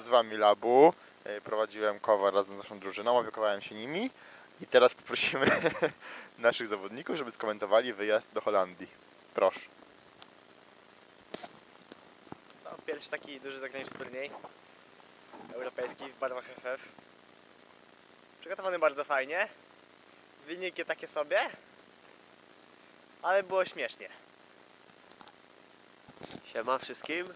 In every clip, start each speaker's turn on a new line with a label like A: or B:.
A: z wami Labu. E, Prowadziłem kowar razem z naszą drużyną, opiekowałem się nimi. I teraz poprosimy naszych zawodników, żeby skomentowali wyjazd do Holandii. Proszę.
B: No, pierwszy taki duży zagraniczny turniej europejski w barwach FF. Przygotowany bardzo fajnie. Wyniki takie sobie, ale było śmiesznie.
C: Siema wszystkim.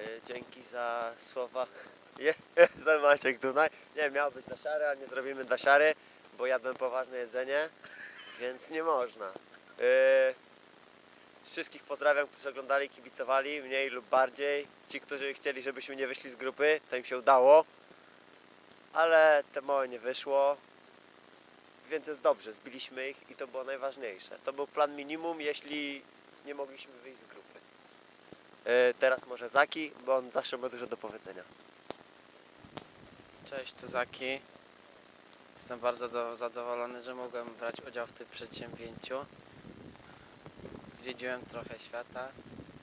C: E, Dzięki za słowa. Je, ten Maciek Dunaj. Nie, miał być dla siary, ale nie zrobimy dla siary, bo jadłem poważne jedzenie, więc nie można. E, Wszystkich pozdrawiam, którzy oglądali, kibicowali, mniej lub bardziej. Ci, którzy chcieli, żebyśmy nie wyszli z grupy, to im się udało. Ale te małe nie wyszło. Więc jest dobrze, zbiliśmy ich i to było najważniejsze. To był plan minimum, jeśli nie mogliśmy wyjść z grupy. E, teraz może Zaki, bo on zawsze ma dużo do powiedzenia.
D: Cześć, tu Zaki. Jestem bardzo za- zadowolony, że mogłem brać udział w tym przedsięwzięciu. Zwiedziłem trochę świata.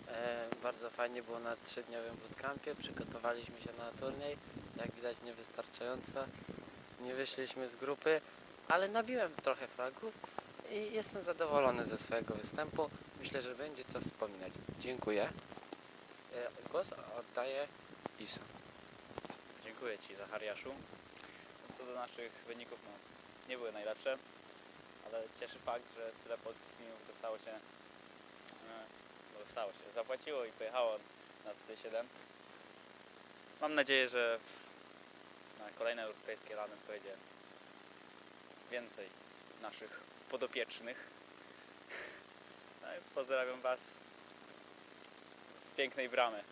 D: E, bardzo fajnie było na trzydniowym bootcampie. Przygotowaliśmy się na turniej. Jak widać niewystarczająco. Nie wyszliśmy z grupy, ale nabiłem trochę fragów i jestem zadowolony ze swojego występu. Myślę, że będzie co wspominać. Dziękuję. Głos oddaję.
E: Dziękuję Ci, Zachariaszu. Co do naszych wyników, no, nie były najlepsze, ale cieszy fakt, że tyle polskich teamów dostało się, no, dostało się, zapłaciło i pojechało na C7. Mam nadzieję, że na kolejne europejskie lany pojedzie więcej naszych podopiecznych. No pozdrawiam Was pięknej bramy.